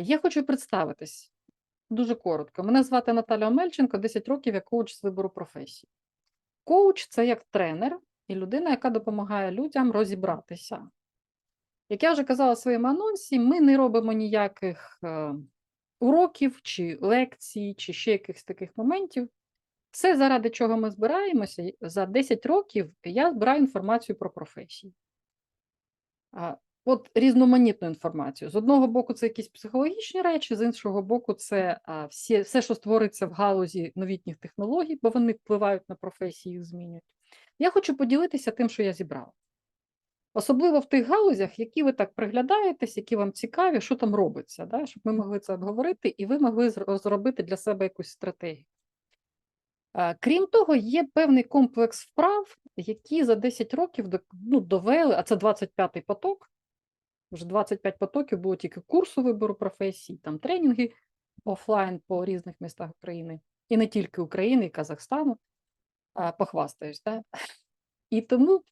Я хочу представитись дуже коротко. Мене звати Наталя Омельченко, 10 років я коуч з вибору професії. Коуч це як тренер і людина, яка допомагає людям розібратися. Як я вже казала в своєму анонсі, ми не робимо ніяких е, уроків чи лекцій, чи ще якихось таких моментів. Все, заради чого ми збираємося, за 10 років я збираю інформацію про професії. От різноманітну інформацію. З одного боку, це якісь психологічні речі, з іншого боку, це а, всі, все, що створиться в галузі новітніх технологій, бо вони впливають на професії, їх змінюють. Я хочу поділитися тим, що я зібрала. Особливо в тих галузях, які ви так приглядаєтесь, які вам цікаві, що там робиться, да? щоб ми могли це обговорити, і ви могли зробити для себе якусь стратегію. Крім того, є певний комплекс вправ, які за 10 років ну, довели, а це 25-й поток. Вже 25 потоків було тільки курсу вибору професій, там тренінги офлайн по різних містах України, і не тільки України, і Казахстану. А, Похвастаюсь, да? І тому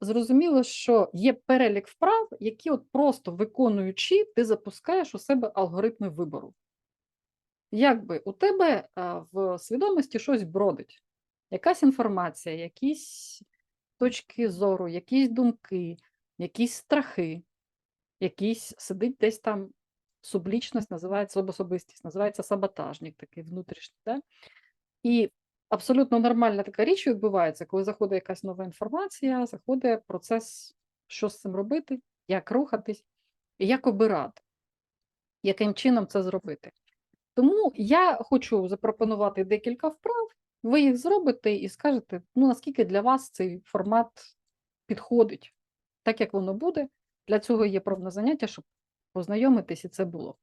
зрозуміло, що є перелік вправ, які от просто виконуючи, ти запускаєш у себе алгоритми вибору. Якби у тебе в свідомості щось бродить, якась інформація, якісь точки зору, якісь думки, якісь страхи, якийсь сидить десь там сублічність, називається особистість, називається саботажник такий внутрішній. Да? І абсолютно нормальна така річ відбувається, коли заходить якась нова інформація, заходить процес, що з цим робити, як рухатись, і як обирати, яким чином це зробити. Тому я хочу запропонувати декілька вправ, ви їх зробите і скажете, ну наскільки для вас цей формат підходить, так як воно буде. Для цього є пробне заняття, щоб познайомитись, і це було.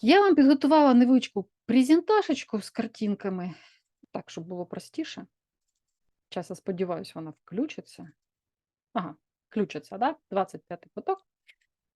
Я вам підготувала невеличку презентажечку з картинками, так, щоб було простіше. Зараз, сподіваюся, вона включиться. Ага, включиться, да? 25-й поток.